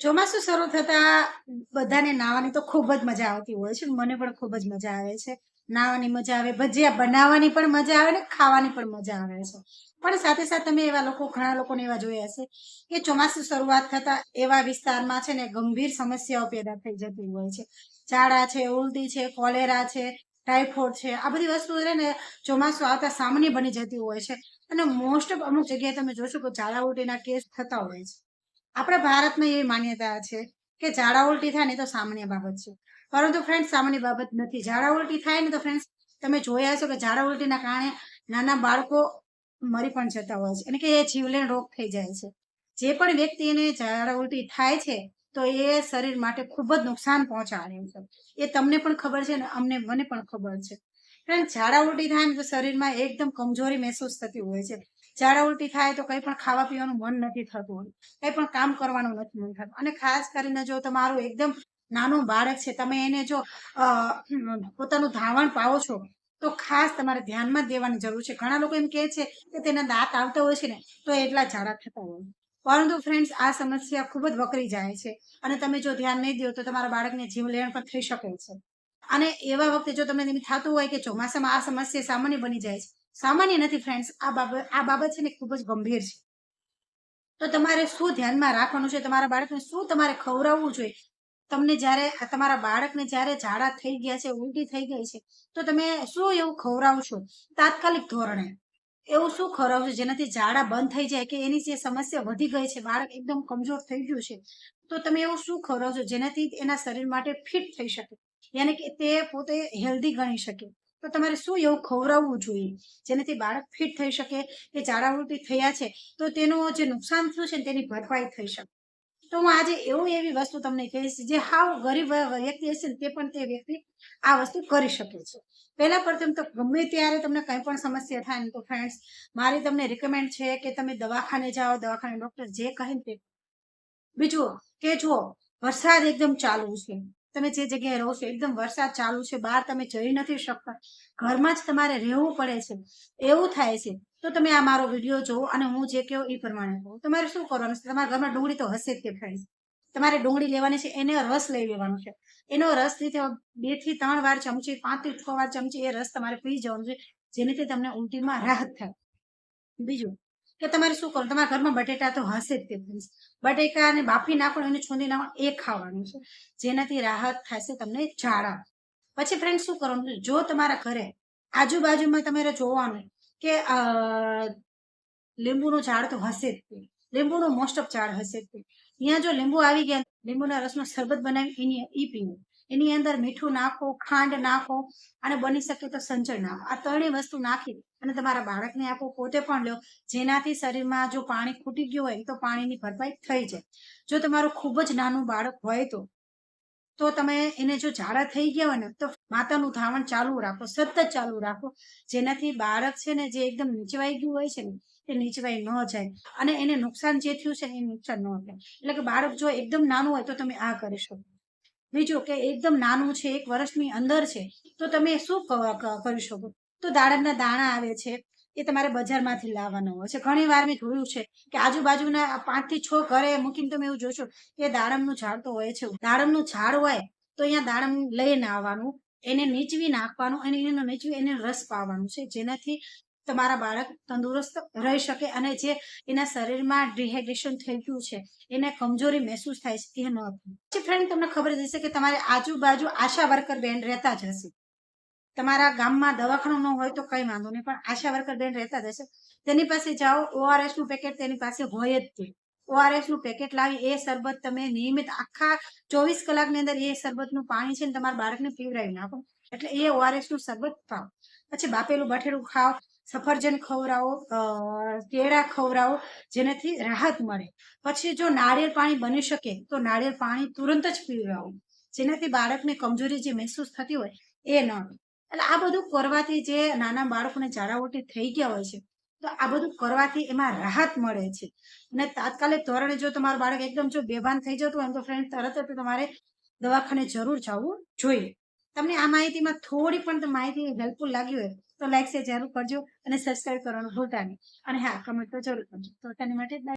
ચોમાસું શરૂ થતા બધાને નાવાની તો ખૂબ જ મજા આવતી હોય છે મને પણ ખૂબ જ મજા આવે છે. નાહવાની મજા આવે, ભજીયા બનાવવાની પણ મજા આવે ને ખાવાની પણ મજા આવે છે. પણ સાથે સાથે તમે એવા લોકો, ઘણા લોકોને એવા જોયા હશે કે ચોમાસું શરૂઆત થતા એવા વિસ્તારમાં છે ને ગંભીર સમસ્યાઓ પેદા થઈ જતી હોય છે. ઝાડા છે, ઉલટી છે, કોલેરા છે ટાઇફોઇડ છે, આ બધી વસ્તુ છે ને ચોમાસું આવતા સામાન્ય બની જતી હોય છે. અને મોસ્ટ ઓફ અમુક જગ્યાએ તમે જોશો કે ઝાડા ઉલટીના કેસ થતા હોય છે. આપણા ભારતમાં એવી માન્યતા છે કે ઝાડા ઉલટી થાય ને તો સામાન્ય બાબત છે. પરંતુ ફ્રેન્ડ સામાન્ય બાબત નથી. ઝાડા ઉલટી થાય ને તો ફ્રેન્ડ્સ તમે જોયા હશો કે ઝાડા ઉલટીના કારણે નાના બાળકો મરી પણ જતા હોય છે. એટલે કે એ જીવલેણ રોગ થઈ જાય છે. જે પણ વ્યક્તિને ઝાડા ઉલટી થાય છે, તો એ શરીર માટે ખૂબ જ નુકસાન પહોંચાડે છે. એ તમને પણ ખબર છે ને અમને, મને પણ ખબર છે. ફ્રેન્ડ ઝાડા ઉલટી થાય ને તો શરીરમાં એકદમ કમજોરી મહેસૂસ થતી હોય છે. ઝાડા ઉલટી થાય તો કંઈ પણ ખાવા પીવાનું મન નથી થતું કંઈ પણ કામ કરવાનું નથી મન થતું. અને ખાસ કરીને જો તમારું એકદમ નાનું બાળક છે, તમે એને જો પોતાનું ધાવણ પાવો છો, તો ખાસ તમારે ધ્યાનમાં દેવાની જરૂર છે. ઘણા લોકો એમ કહે છે કે તેના દાંત આવતા હોય છે ને, તો એટલા ઝાડા થતા હોય. પરંતુ ફ્રેન્ડ્સ આ સમસ્યા ખૂબ જ વકરી જાય છે. અને તમે જો ધ્યાન નહીં દો તો તમારા બાળકને જીવલેણ પણ થઈ શકે છે. અને એવા વખતે જો તમને થતું હોય કે ચોમાસામાં આ સમસ્યા સામાન્ય બની જાય છે, સામાન્ય નથી ફ્રેન્ડ્સ આ બાબત આ બાબત છે ને ખૂબ જ ગંભીર છે. તો તમારે શું ધ્યાનમાં રાખવાનું છે? તમારા બાળકને શું તમારે ખવડાવવું જોઈએ? તમને જ્યારે તમારા બાળકને જ્યારે ઝાડા થઈ ગયા છે, ઉલટી થઈ ગઈ છે, તો તમે શું એવું ખવડાવશો? તાત્કાલિક ધોરણે. એવું શું ખવડાવશો જેનાથી ઝાડા બંધ થઈ જાય કે એની જે સમસ્યા વધી ગઈ છે, બાળક એકદમ કમજોર થઈ ગયું છે? તો તમે એવું શું ખવડાવશો જેનાથી એના શરીર માટે ફિટ થઈ શકે? યાની કે તે પોતે હેલ્ધી ગણી શકે. તો તમારે શું એવું ખવડાવવું જોઈએ? જેનાથી બાળક ફિટ થઈ શકે, કે ચારાવૃત્તિ થયા છે, તો તેનું જે નુકસાન થયું છે તેની ભરપાઈ થઈ શકે. તો હું આજે એવું એવી વસ્તુ તમને કહીશ, જે હાવ ગરીબ વ્યક્તિ હશે ને તે પણ તે વ્યક્તિ આ વસ્તુ કરી શકે છે. પહેલા પ્રથમ તો ગમે ત્યારે તમને કંઈ પણ સમસ્યા થાય ને તો ફ્રેન્ડ્સ મારી તમને રિકમેન્ડ છે કે તમે દવાખાને જાઓ, દવાખાને ડૉક્ટર જે કહે ને તે. બીજું કે જુઓ, વરસાદ એકદમ ચાલુ છે. તમે જે જગ્યાએ રહો છો, એકદમ વરસાદ ચાલુ છે, બહાર તમે જઈ નથી શકતા, ઘરમાં જ તમારે રહેવું પડે છે, એવું થાય છે. તો તમે આ મારો વીડિયો જુઓ અને હું જે કહું એ પ્રમાણે કહું. તમારે શું કરવાનું છે? તમારા ઘરમાં ડુંગળી તો હશે જ તે ફ્રેન્ડ્સ તમારે ડુંગળી લેવાની છે, એને રસ લઈ લેવાનો છે. એનો રસ લીધે બેથી ત્રણ વાર ચમચી, પાંચથી છ વાર ચમચી એ રસ તમારે પી જવાનું છે, જેનાથી તમને ઉલટીમાં રાહત થાય. બીજું કે તમારે શું કરવું તમારા ઘરમાં બટેટા તો હશે જ તે ફ્રેન્ડ્સ બટેકાને બાફી નાખો એને છોંદી નાખો, એ ખાવાનું છે. જેનાથી રાહત થશે તમને ઝાડા. પછી ફ્રેન્ડ શું કરવાનું? જો તમારા ઘરે આજુબાજુમાં તમારે જોવાનું કે લીંબુનું ઝાડ તો હશે જ લીંબુનું મોસ્ટ ઓફ ઝાડ હશે જ તે. અહીંયા જો લીંબુ આવી ગયા, લીંબુના રસનો શરબત બનાવી એની એ પીવું. એની અંદર મીઠું નાખો, ખાંડ નાખો અને બની શકે તો સંચળ નાખો આ ત્રણેય વસ્તુ નાખી અને તમારા બાળકને આપો, પોતે પણ લો જેનાથી શરીરમાં જો પાણી ખૂટી ગયું હોય, તો પાણીની ભરપાઈ થઈ જાય. જો તમારું ખૂબ જ નાનું બાળક હોય તો તો તમે એને જો ઝાડા થઈ ગયા હોય ને, તો માતાનું ધાવણ ચાલુ રાખો, સતત ચાલુ રાખો. જેનાથી બાળક છે ને, જે એકદમ નીચવાઈ ગયું હોય છે ને તે નીચવાઈ ન જાય. અને એને નુકસાન જે થયું છે, એ નુકસાન ન થાય. એટલે કે બાળક જો એકદમ નાનું હોય, તો તમે આ કરી શકો. બીજું કે એકદમ નાનું છે, એક વર્ષની અંદર છે, તો તમે શું કરી શકો? તો દાડમના દાણા આવે છે, એ તમારે બજારમાંથી લાવવાનો હોય છે. ઘણી વાર મેં જોયું છે કે આજુબાજુના પાંચથી છ ઘરે મૂકીને તમે એવું જોશો કે દાડમનું ઝાડ તો હોય છે. દાડમનું ઝાડ હોય તો અહીંયા દાડમ લઈને આવવાનું, એને નીચવી નાખવાનું અને એને નીચવી એને રસ પાવાનું છે. જેનાથી તમારા બાળક તંદુરસ્ત રહી શકે અને જે એના શરીરમાં ડિહાઇડ્રેશન થઈ ગયું છે, એને કમજોરી મહેસૂસ થાય છે તે ન પછી ફ્રેન્ડ તમને ખબર જ હશે કે તમારે આજુબાજુ આશા વર્કર બેન રહેતા જ હશે. તમારા ગામમાં દવાખાનું ન હોય તો કંઈ વાંધો નહીં, પણ આશા વર્કર બેન રહેતા જ હશે. તેની પાસે જાઓ ઓઆરએસનું પેકેટ તેની પાસે હોય જ તે. ઓઆરએસનું પેકેટ લાવી, એ શરબત તમે નિયમિત આખા ચોવીસ કલાકની અંદર એ શરબતનું પાણી છે ને તમારા બાળકને પીવડાવી નાખો. એટલે એ ઓઆરએસનું શરબત પાવ પછી બાપેલું બઠેલું ખાઓ સફરજન ખવડાવો કેળા ખવડાવો, જેનાથી રાહત મળે. પછી જો નાળિયેર પાણી બની શકે, તો નાળિયેર પાણી તુરંત જ પીવડાવો. જેનાથી બાળકને કમજોરી જે મહેસૂસ થતી હોય, એ ન એટલે આ બધું કરવાથી જે નાના બાળકોને ઝાડા થઈ ગયા હોય છે, તો આ બધું કરવાથી એમાં રાહત મળે છે. અને તાત્કાલિક ધોરણે જો તમારું બાળક એકદમ જો બેભાન થઈ જતું હોય તો ફ્રેન્ડ તરત જ તમારે દવાખાને જરૂર જવું જોઈએ. તમને આ માહિતીમાં થોડી પણ માહિતી હેલ્પફુલ લાગી હોય તો લાઈક છે જરૂર કરજો અને સબસ્ક્રાઈબ કરવાનું ભૂલતા નહીં. અને હા કમેન્ટ તો જરૂર કરજો. તો તેની માટે